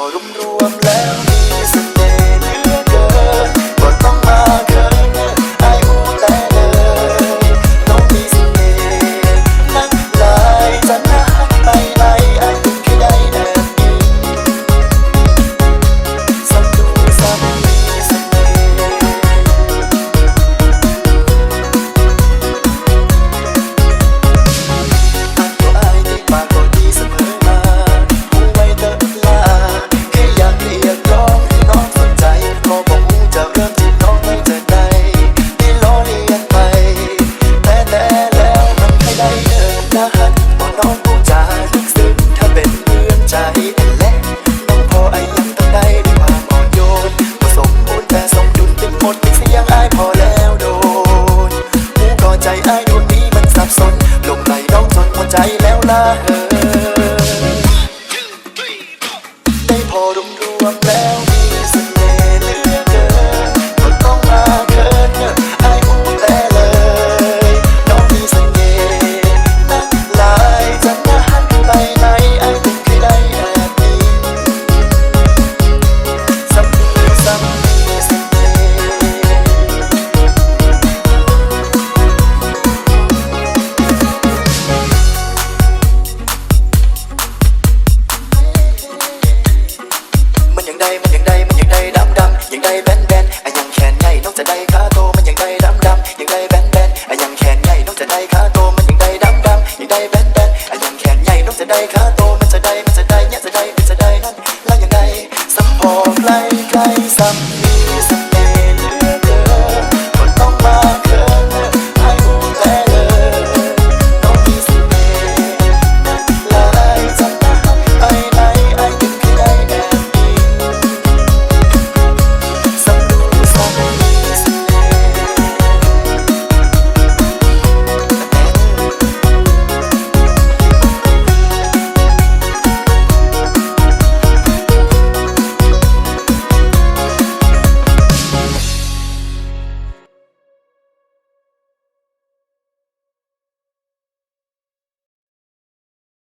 พอรุ่มรวมแล้ว ใจอายุนี้มันสับสนลงไหลน้องจนหัวใจแล้วลา